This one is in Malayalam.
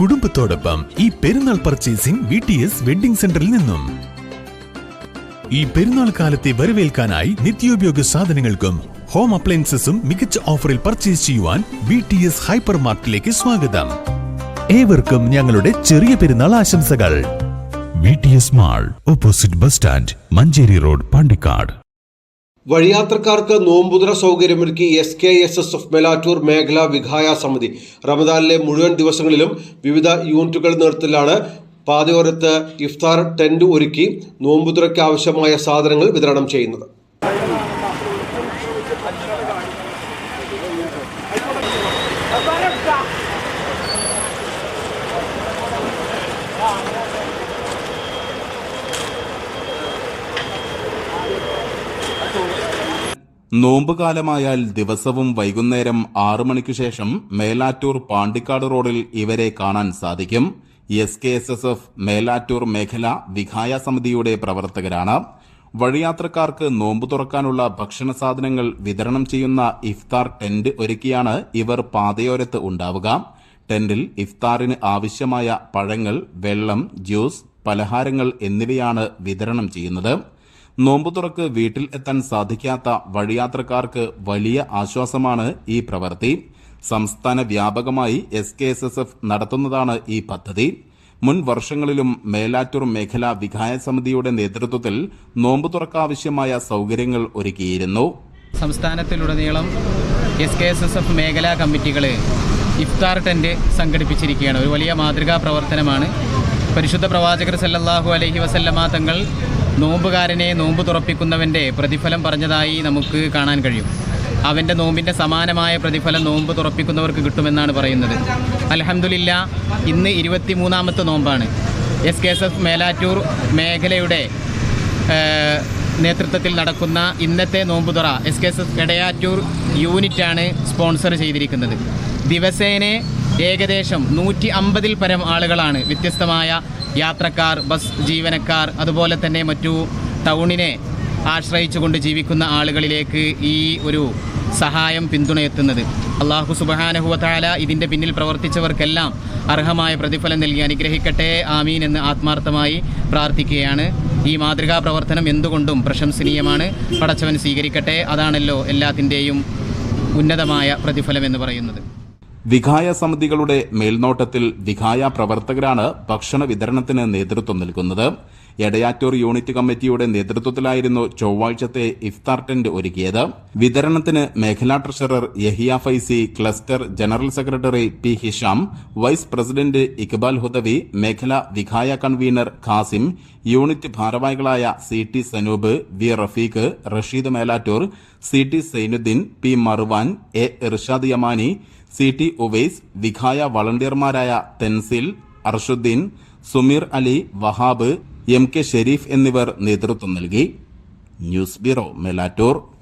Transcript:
കുടുംബത്തോടൊപ്പം ഈ പെരുന്നാൾ purchasing V T S wedding സെന്ററിൽ നിന്നും. ഈ പെരുന്നാൾ കാലത്തെ വരവേൽക്കാനായി നിത്യോപയോഗ സാധനങ്ങൾക്കും ഹോം അപ്ലയൻസസും മികച്ച ഓഫറിൽ പർച്ചേസ് ചെയ്യുവാൻ വി ടി എസ് ഹൈപ്പർ മാർക്കറ്റിലേക്ക് സ്വാഗതം. ഏവർക്കും ഞങ്ങളുടെ ചെറിയ പെരുന്നാൾ ആശംസകൾ. V T S mall opposite bus stand Manjeri road Pandikkad. വഴിയാത്രക്കാർക്ക് നോമ്പുതുറ സൗകര്യമൊരുക്കി S K S S F Melattur മേഖലാ വിഘായ സമിതി. റമദാനിലെ മുഴുവൻ ദിവസങ്ങളിലും വിവിധ യൂണിറ്റുകളുടെ നേതൃത്വത്തിലാണ് പാതയോരത്ത് ഇഫ്താർ ടെന്റ് ഒരുക്കി നോമ്പുതുറയ്ക്ക് ആവശ്യമായ സാധനങ്ങൾ വിതരണം ചെയ്യുന്നത്. നോമ്പുകാലമായാൽ ദിവസവും വൈകുന്നേരം ആറു മണിക്കു ശേഷം മേലാറ്റൂർ പാണ്ടിക്കാട് റോഡിൽ ഇവരെ കാണാൻ സാധിക്കും. S K S S F Melattur മേഖല വിഖായ സമിതിയുടെ പ്രവർത്തകരാണ്. വഴിയാത്രക്കാർക്ക് നോമ്പ് തുറക്കാനുള്ള ഭക്ഷണ സാധനങ്ങൾ വിതരണം ചെയ്യുന്ന ഇഫ്താർ ടെന്റ് ഒരുക്കിയാണ് ഇവർ പാതയോരത്ത് ഉണ്ടാവുക. ടെന്റിൽ ഇഫ്താറിന് ആവശ്യമായ പഴങ്ങൾ വെള്ളം ജ്യൂസ് പലഹാരങ്ങൾ എന്നിവയാണ് വിതരണം ചെയ്യുന്നത്. നോമ്പു തുറക്ക് വീട്ടിൽ എത്താൻ സാധിക്കാത്ത വഴിയാത്രക്കാർക്ക് വലിയ ആശ്വാസമാണ് ഈ പ്രവൃത്തി. സംസ്ഥാന വ്യാപകമായി S K S S F നടത്തുന്നതാണ് ഈ പദ്ധതി. മുൻ വർഷങ്ങളിലും മേലാറ്റൂർ മേഖലാ വിഘായ സമിതിയുടെ നേതൃത്വത്തിൽ നോമ്പു തുറക്കാവശ്യമായ സൗകര്യങ്ങൾ ഒരുക്കിയിരുന്നു. സംസ്ഥാനത്തിലുടനീളം S K S S F മേഖലാ കമ്മിറ്റികൾ ഇഫ്താർ ടെന്റ് സംഘടിപ്പിച്ചിരിക്കുകയാണ്. ഒരു വലിയ മാതൃകാ പ്രവർത്തനമാണ്. പരിശുദ്ധ പ്രവാചകർ സല്ലല്ലാഹു അലഹി വസല്ലമ തങ്ങൾ നോമ്പുകാരനെ നോമ്പ് തുറപ്പിക്കുന്നവന്റെ പ്രതിഫലം പറഞ്ഞതായി നമുക്ക് കാണാൻ കഴിയും. അവന്റെ നോമ്പിന്റെ സമാനമായ പ്രതിഫലം നോമ്പ് തുറപ്പിക്കുന്നവർക്ക് കിട്ടുമെന്നാണ് പറയുന്നത്. അലഹമുല്ല ഇന്ന് ഇരുപത്തി മൂന്നാമത്തെ നോമ്പാണ്. S K S F Melattur മേഖലയുടെ നേതൃത്വത്തിൽ നടക്കുന്ന ഇന്നത്തെ നോമ്പുതുറ S K S F Edayattur യൂണിറ്റാണ് സ്പോൺസർ ചെയ്തിരിക്കുന്നത്. ദിവസേന ഏകദേശം നൂറ്റി അമ്പതിൽ പരം ആളുകളാണ് വ്യത്യസ്തമായ യാത്രക്കാർ ബസ് ജീവനക്കാർ അതുപോലെ തന്നെ മറ്റു ടൗണിനെ ആശ്രയിച്ചുകൊണ്ട് ജീവിക്കുന്ന ആളുകളിലേക്ക് ഈ ഒരു സഹായം പിന്തുണയെത്തുന്നത്. അള്ളാഹു സുബഹാനഹുവത്താല ഇതിന്റെ പിന്നിൽ പ്രവർത്തിച്ചവർക്കെല്ലാം അർഹമായ പ്രതിഫലം നൽകി അനുഗ്രഹിക്കട്ടെ. ആമീൻ എന്ന് ആത്മാർത്ഥമായി പ്രാർത്ഥിക്കുകയാണ്. ഈ മാതൃകാ പ്രവർത്തനം എന്തുകൊണ്ടും പ്രശംസനീയമാണ്. പടച്ചവൻ സ്വീകരിക്കട്ടെ. അതാണല്ലോ എല്ലാത്തിന്റെയും ഉന്നതമായ പ്രതിഫലം എന്ന് പറയുന്നത്. വിഘായ സമിതികളുടെ മേൽനോട്ടത്തിൽ വിഘായ പ്രവർത്തകരാണ് ഭക്ഷണ വിതരണത്തിന് നേതൃത്വം നൽകുന്നത്. എടയാറ്റൂർ യൂണിറ്റ് കമ്മിറ്റിയുടെ നേതൃത്വത്തിലായിരുന്നു ചൊവ്വാഴ്ചത്തെ ഇഫ്താർ ടെന്റ് ഒരുക്കിയത്. വിതരണത്തിന് മേഖലാ treasurer Yahiya Faizy cluster general secretary P Hisham vice president Iqbal Hudawi മേഖലാ വിഖായ കൺവീനർ ഖാസിം യൂണിറ്റ് ഭാരവാഹികളായ C T Sanoob V Rafeeq Rasheed Melattur C T Sainuddeen P Marwan A Irshad Yamani C T Uvais Vikhaya വളണ്ടിയർമാരായ Tensil Arshuddeen Sumeer Ali Wahab M K Shareef എന്നിവർ നേതൃത്വം നൽകി. News bureau Melattur.